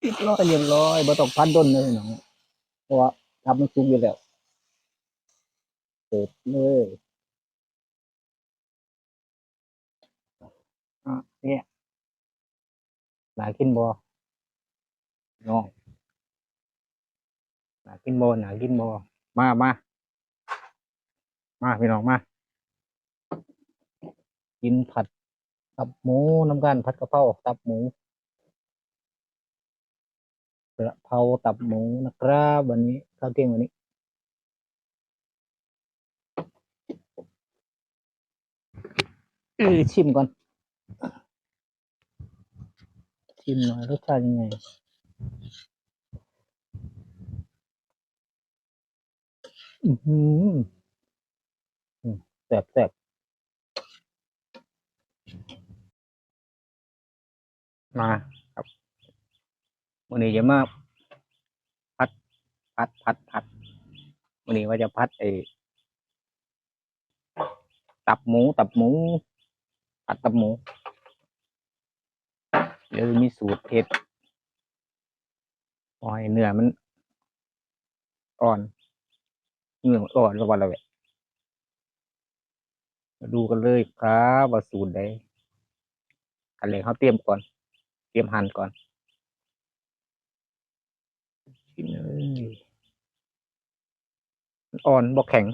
เรียบร้อยเรียบร้อยบ่ต้องพันด้นเลยน้องเพราะว่าทำมันสุกอยู่แล้วเปิดเลยอะเนี่ยหน่ากินบ่น้องหน่ากินบ่น่ากินบ่มามามาพี่น้องมา กินผัด ตับหมูน้ำกันผัดกะเพราตับหมู กระเพราตับหมูนะครับวันนี้ข้าวเที่ยงวันนี้เออชิมก่อน ชิมหน่อยรสชาติยังไงอือหืออืมแซ่บแซ่บมา ครันนี้จะมาพัดพัดพัดพัดวันนี้ว่าจะพัดไอ้ตับหมูตับหมูผัดตับหมูเดี๋ยวมีสูตรเผ็ดปล่อยเนื้อมันอ่อนเนื้อมันอ่อนแล้ววันละเวะมาดูกันเลยครับว่าสูตรใดกันเลยเขาเตรียมก่อน เตรียมหั่นก่อนเลยมัน อ่อนบอกแข็ง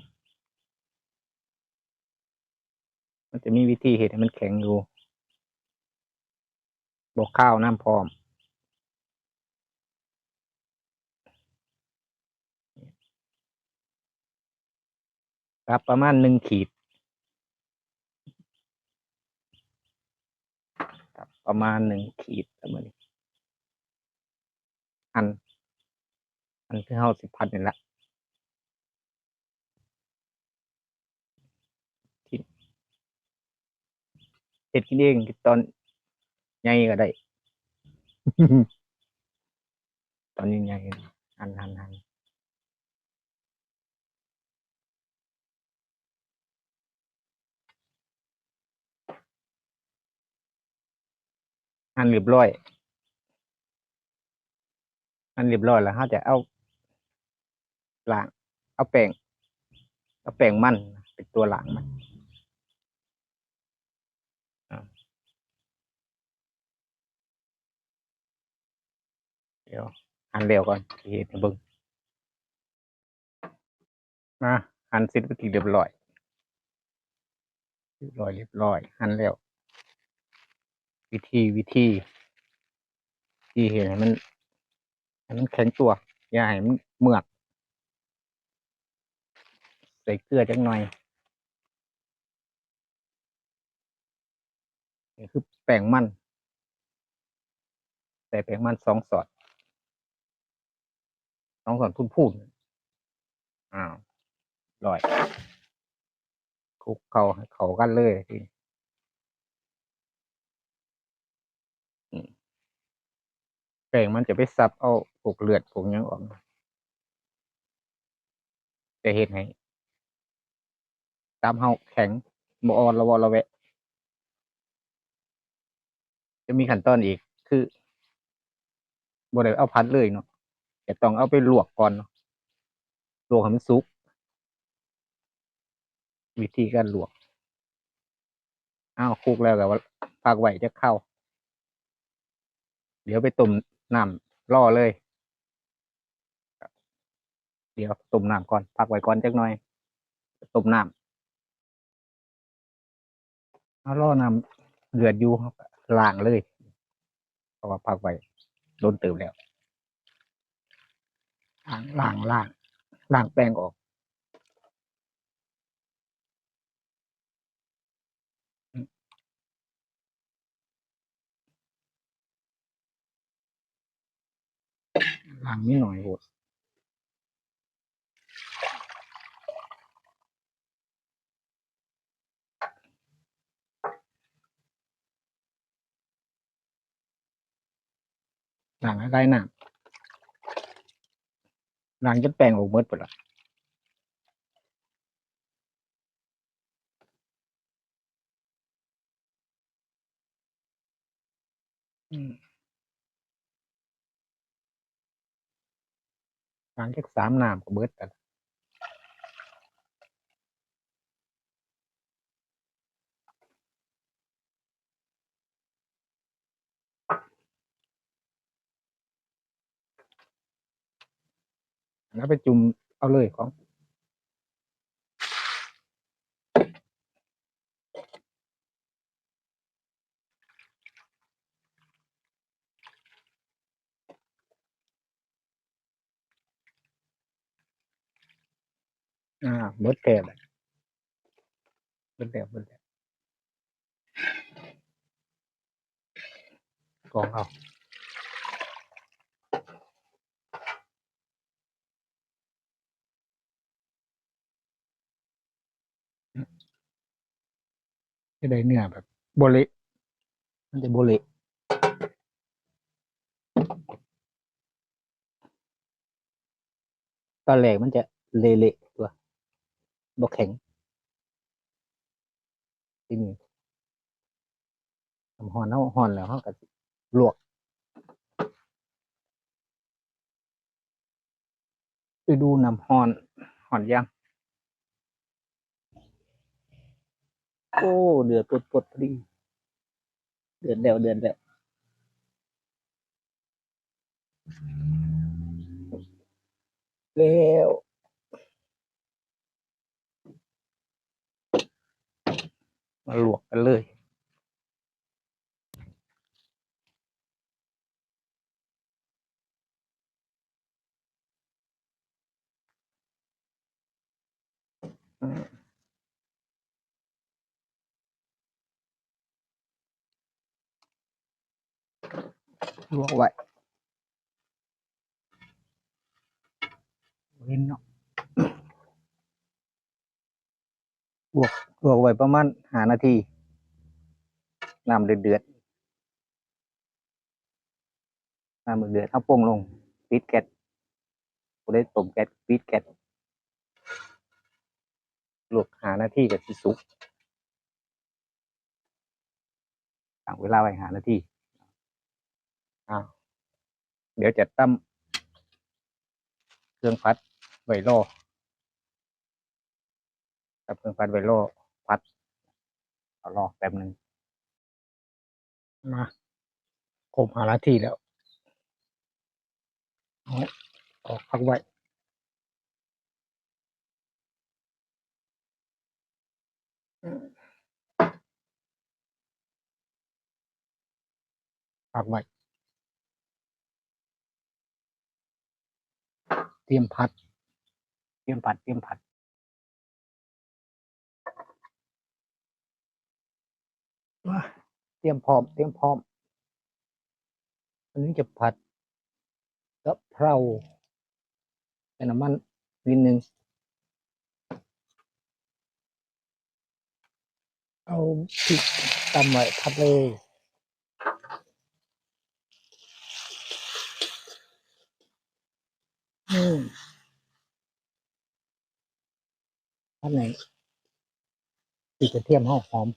มันจะมีวิธีเห็ดให้มันแข็งอยู่บอกข้าวน้ำพร้อมครับประมาณหนึ่งขีดครับประมาณหนึ่งขีดประมาณนี้อัน อันที่เฮาสิบพันนี่แหละ เฮ็ดกินเองตอนใหญ่ก็ได้ ตอนนี้ใหญ่หันหันหันหันเรียบร้อย อันเรียบร้อยแล้วเขาจะเอาล้าง เอาแป้ง เอาแป้งมันเป็นตัวล้างมันอ่าเดี๋ยวหั่นเร็วก่อนเห็นบิ่งมาหั่นเสร็จไปนที่เรียบร้อยเรียบร้อยเรียบร้อยหั่นแล้ว วิธีวิธีที่เห็นมันให้มันแข็งตัว อย่าให้มันเมือกใส่เกลือจังหน่อยนี่คือแป้งมัน ใส่แป้งมันสองสอด สองสอดพูนๆอ้าวร่อยคลุกเขาเขากันเลยทีแป้งมันจะไปซับเอาพวกเลือดพวกยังออกจะเฮ็ดให้ตามเฮาแข็งบ่อ่อนระวอระแวะ จะมีขั้นตอนอีก คือบ่ได้เอาพัดเลยเนาะ แต่ต้องเอาไปลวกก่อนลวกให้มันสุก วิธีการลวกอ้าวคลุกแล้วก็ว่าพักไว้จะเข้า เดี๋ยวไปต้มน้ำรอเลย เดี๋ยวต้มน้ำก่อนพักไว้ก่อนจักหน่อยต้มน้ำเอารอน้ำเดือดอยู่ล้างเลยเพราะว่าพักไว้โดนเติมแล้ว ล้างล้างล้างล้างแป้งออกล้างนิดหน่อยโหดล้างอะไรน้ำ นางจะแปลงออกมิดไปละนางแค่สามนามก็เบิดกัน แล้วไปจุ่มเอาเลยของอ่าเบิดแก่เลยเบิดแล้วเบิดแล้วกองเอา จะได้เนื้อแบบโบเละมันจะโบเละตอนแรกมันจะเละๆตัวบกแข็งที่นี่ทำหอนเอาหอนแล้วเขาก็สิลวกไปดูน้ำหอนหอนยัง โอ้เดือดปวดปวดพอดีเดือดแล้วเดือดแล้วแล้วมาลวกกันเลย ลวกไว้เว้นเนาะลวกลวกไว้ประมาณหานาทีน้ำเดือดเดือดน้ำเดือดเดือดเอาโป่งลงปิดแก๊สกูได้ต้มแก๊สปิดแก๊สลวกหานาทีกับสิสุกตั้งเวลาไว้หานาที อ้าเดี๋ยวจะตั้มเครื่องพัดไว้รอตับเครื่องพัดไว้รอพัดเอารอแป๊บหนึ่งมาครบหานาทีแล้วอออกพักไว้พักไว้ เตรียมพัด เตรียมผัด เตรียมผัด เตรียมพร้อม เตรียมพร้อม อันนี้จะผัดกะเพราใส่น้ำมันนิดนึงเอาพริกตำไว้ผัดเลย อืมผัดไหนพริกกระเทียมหอมหอม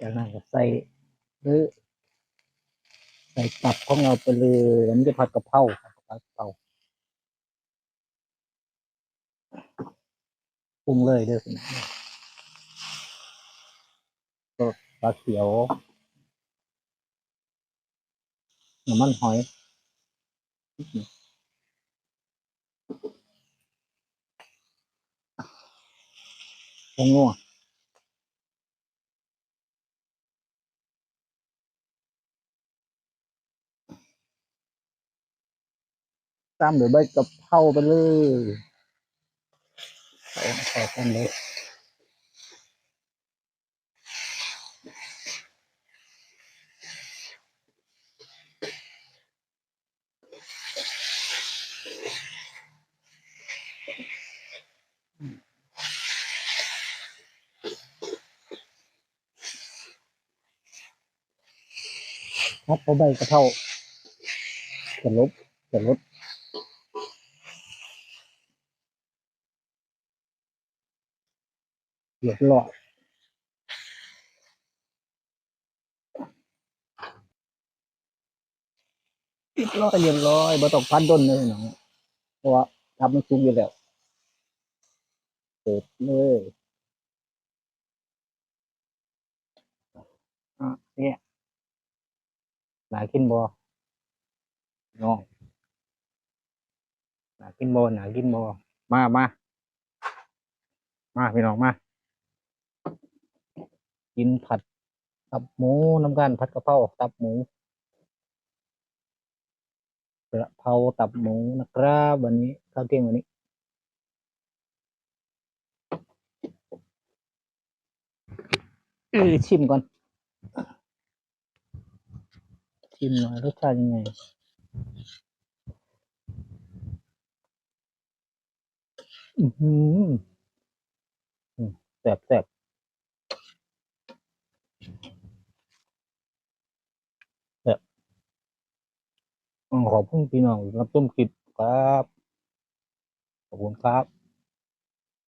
จากนั้นก็ใส่หรือใส่ตับของเราไปเลยแล้วมันจะผัดกะเพราครับผัดกะเพราปรุงเลยเด้อคุณก็ ปลาเขียวน้ำมันหอยผงนัวตามด้วยใบกะเพราไปเลยเอาใส่กันเลย ฮับเขาใบกระเท่าจะลบจะลดเดือดลอนเรียบร้อยเรียบร้อยบ่ตกพันด้นเลยหนองเพราะว่าทำบมันสูงอยู่แล้วเปิดเลย หนากินบ่น้องหนากินบ่หนากินบ่มามามาพี่น้องมา กินผัดตับหมูน้ำกันผัดกะเพราตับหมูกระเพราตับหมูนะครับวันนี้ข้าวเที่ยงวันนี้เออชิมก่อน ชิมหน่อยรสชาติยังไงอือหืออืมแซ่บแซ่บแซ่บขอบคุณพี่น้องรับชมคลิปครับ ขอบคุณครับ